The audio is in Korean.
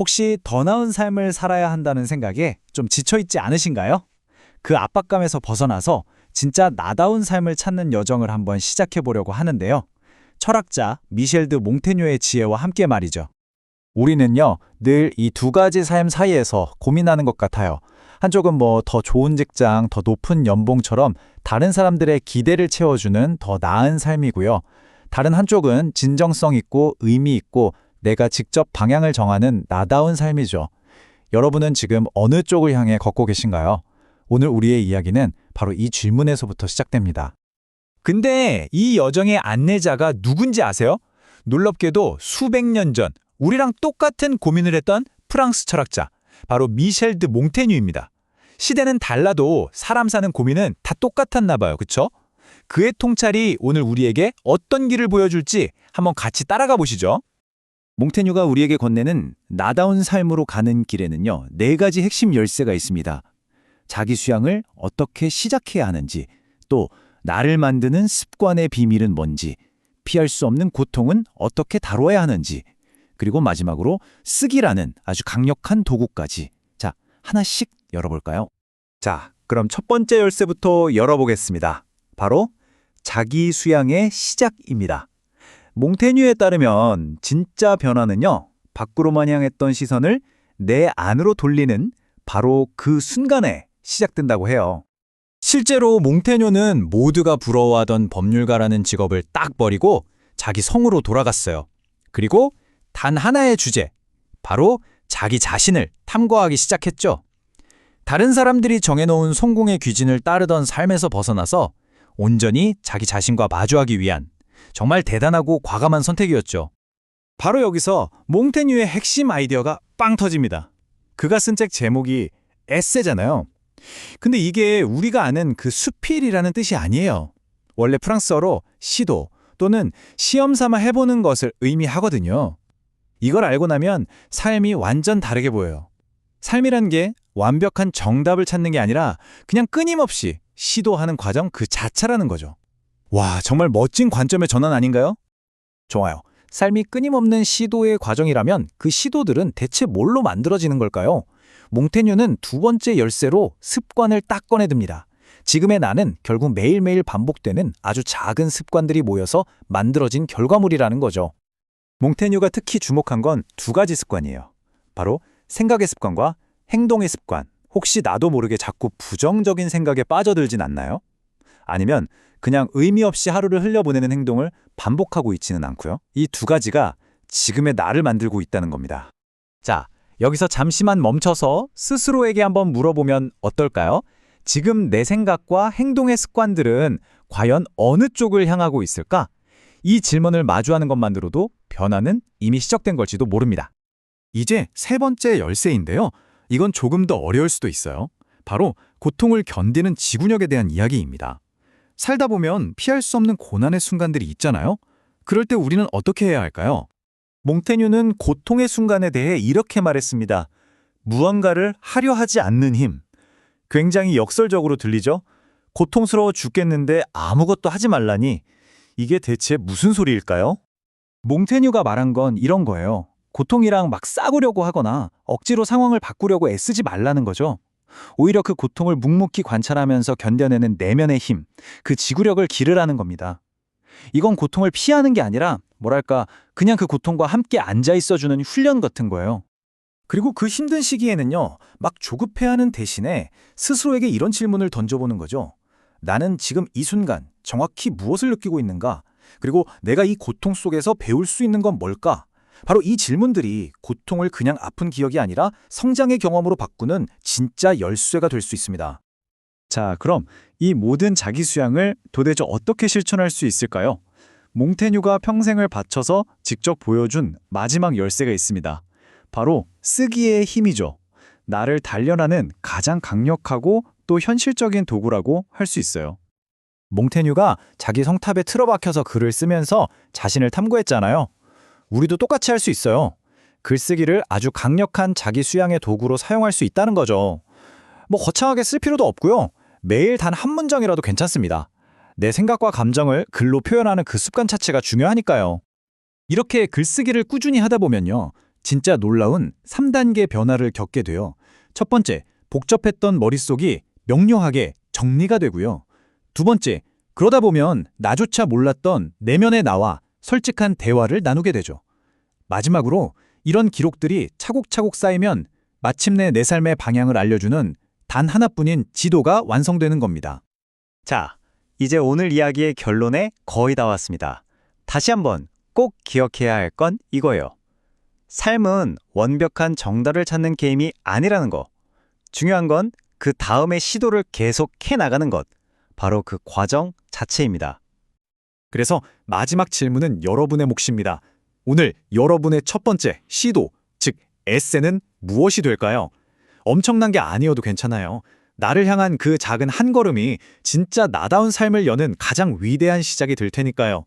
혹시 더 나은 삶을 살아야 한다는 생각에 좀 지쳐있지 않으신가요? 그 압박감에서 벗어나서 진짜 나다운 삶을 찾는 여정을 한번 시작해 보려고 하는데요. 철학자 미셸드 몽테뉴의 지혜와 함께 말이죠. 우리는요, 늘 이 두 가지 삶 사이에서 고민하는 것 같아요. 한쪽은 뭐 더 좋은 직장, 더 높은 연봉처럼 다른 사람들의 기대를 채워주는 더 나은 삶이고요. 다른 한쪽은 진정성 있고 의미 있고 내가 직접 방향을 정하는 나다운 삶이죠. 여러분은 지금 어느 쪽을 향해 걷고 계신가요? 오늘 우리의 이야기는 바로 이 질문에서부터 시작됩니다. 근데 이 여정의 안내자가 누군지 아세요? 놀랍게도 수백 년 전 우리랑 똑같은 고민을 했던 프랑스 철학자, 바로 미셸 드 몽테뉴입니다. 시대는 달라도 사람 사는 고민은 다 똑같았나 봐요. 그쵸? 그의 통찰이 오늘 우리에게 어떤 길을 보여줄지 한번 같이 따라가 보시죠. 몽테뉴가 우리에게 건네는 나다운 삶으로 가는 길에는요, 네 가지 핵심 열쇠가 있습니다. 자기 수양을 어떻게 시작해야 하는지, 또 나를 만드는 습관의 비밀은 뭔지, 피할 수 없는 고통은 어떻게 다뤄야 하는지, 그리고 마지막으로 쓰기라는 아주 강력한 도구까지. 자, 하나씩 열어볼까요? 자, 그럼 첫 번째 열쇠부터 열어보겠습니다. 바로 자기 수양의 시작입니다. 몽테뉴에 따르면 진짜 변화는요, 밖으로만 향했던 시선을 내 안으로 돌리는 바로 그 순간에 시작된다고 해요. 실제로 몽테뉴는 모두가 부러워하던 법률가라는 직업을 딱 버리고 자기 성으로 돌아갔어요. 그리고 단 하나의 주제, 바로 자기 자신을 탐구하기 시작했죠. 다른 사람들이 정해놓은 성공의 귀진을 따르던 삶에서 벗어나서 온전히 자기 자신과 마주하기 위한 정말 대단하고 과감한 선택이었죠. 바로 여기서 몽테뉴의 핵심 아이디어가 빵 터집니다. 그가 쓴 책 제목이 에세잖아요. 근데 이게 우리가 아는 그 수필이라는 뜻이 아니에요. 원래 프랑스어로 시도 또는 시험 삼아 해보는 것을 의미하거든요. 이걸 알고 나면 삶이 완전 다르게 보여요. 삶이란 게 완벽한 정답을 찾는 게 아니라 그냥 끊임없이 시도하는 과정 그 자체라는 거죠. 와, 정말 멋진 관점의 전환 아닌가요? 좋아요. 삶이 끊임없는 시도의 과정이라면 그 시도들은 대체 뭘로 만들어지는 걸까요? 몽테뉴는 두 번째 열쇠로 습관을 딱 꺼내듭니다. 지금의 나는 결국 매일매일 반복되는 아주 작은 습관들이 모여서 만들어진 결과물이라는 거죠. 몽테뉴가 특히 주목한 건 두 가지 습관이에요. 바로 생각의 습관과 행동의 습관. 혹시 나도 모르게 자꾸 부정적인 생각에 빠져들진 않나요? 아니면 그냥 의미 없이 하루를 흘려보내는 행동을 반복하고 있지는 않고요. 이 두 가지가 지금의 나를 만들고 있다는 겁니다. 자, 여기서 잠시만 멈춰서 스스로에게 한번 물어보면 어떨까요? 지금 내 생각과 행동의 습관들은 과연 어느 쪽을 향하고 있을까? 이 질문을 마주하는 것만으로도 변화는 이미 시작된 걸지도 모릅니다. 이제 세 번째 열쇠인데요. 이건 조금 더 어려울 수도 있어요. 바로 고통을 견디는 지구력에 대한 이야기입니다. 살다 보면 피할 수 없는 고난의 순간들이 있잖아요. 그럴 때 우리는 어떻게 해야 할까요? 몽테뉴는 고통의 순간에 대해 이렇게 말했습니다. 무언가를 하려 하지 않는 힘. 굉장히 역설적으로 들리죠? 고통스러워 죽겠는데 아무것도 하지 말라니. 이게 대체 무슨 소리일까요? 몽테뉴가 말한 건 이런 거예요. 고통이랑 막 싸구려고 하거나 억지로 상황을 바꾸려고 애쓰지 말라는 거죠. 오히려 그 고통을 묵묵히 관찰하면서 견뎌내는 내면의 힘, 그 지구력을 기르라는 겁니다. 이건 고통을 피하는 게 아니라 뭐랄까 그냥 그 고통과 함께 앉아 있어주는 훈련 같은 거예요. 그리고 그 힘든 시기에는요, 막 조급해하는 대신에 스스로에게 이런 질문을 던져보는 거죠. 나는 지금 이 순간 정확히 무엇을 느끼고 있는가? 그리고 내가 이 고통 속에서 배울 수 있는 건 뭘까? 바로 이 질문들이 고통을 그냥 아픈 기억이 아니라 성장의 경험으로 바꾸는 진짜 열쇠가 될 수 있습니다. 자, 그럼 이 모든 자기 수양을 도대체 어떻게 실천할 수 있을까요? 몽테뉴가 평생을 바쳐서 직접 보여준 마지막 열쇠가 있습니다. 바로 쓰기의 힘이죠. 나를 단련하는 가장 강력하고 또 현실적인 도구라고 할 수 있어요. 몽테뉴가 자기 성탑에 틀어박혀서 글을 쓰면서 자신을 탐구했잖아요. 우리도 똑같이 할 수 있어요. 글쓰기를 아주 강력한 자기 수양의 도구로 사용할 수 있다는 거죠. 뭐 거창하게 쓸 필요도 없고요. 매일 단 한 문장이라도 괜찮습니다. 내 생각과 감정을 글로 표현하는 그 습관 자체가 중요하니까요. 이렇게 글쓰기를 꾸준히 하다 보면요. 진짜 놀라운 3단계 변화를 겪게 돼요. 첫 번째, 복잡했던 머릿속이 명료하게 정리가 되고요. 두 번째, 그러다 보면 나조차 몰랐던 내면의 나와 솔직한 대화를 나누게 되죠. 마지막으로 이런 기록들이 차곡차곡 쌓이면 마침내 내 삶의 방향을 알려주는 단 하나뿐인 지도가 완성되는 겁니다. 자, 이제 오늘 이야기의 결론에 거의 다 왔습니다. 다시 한번 꼭 기억해야 할 건 이거예요. 삶은 완벽한 정답을 찾는 게임이 아니라는 거. 중요한 건 그 다음의 시도를 계속 해 나가는 것. 바로 그 과정 자체입니다. 그래서 마지막 질문은 여러분의 몫입니다. 오늘 여러분의 첫 번째 시도, 즉 에세는 무엇이 될까요? 엄청난 게 아니어도 괜찮아요. 나를 향한 그 작은 한 걸음이 진짜 나다운 삶을 여는 가장 위대한 시작이 될 테니까요.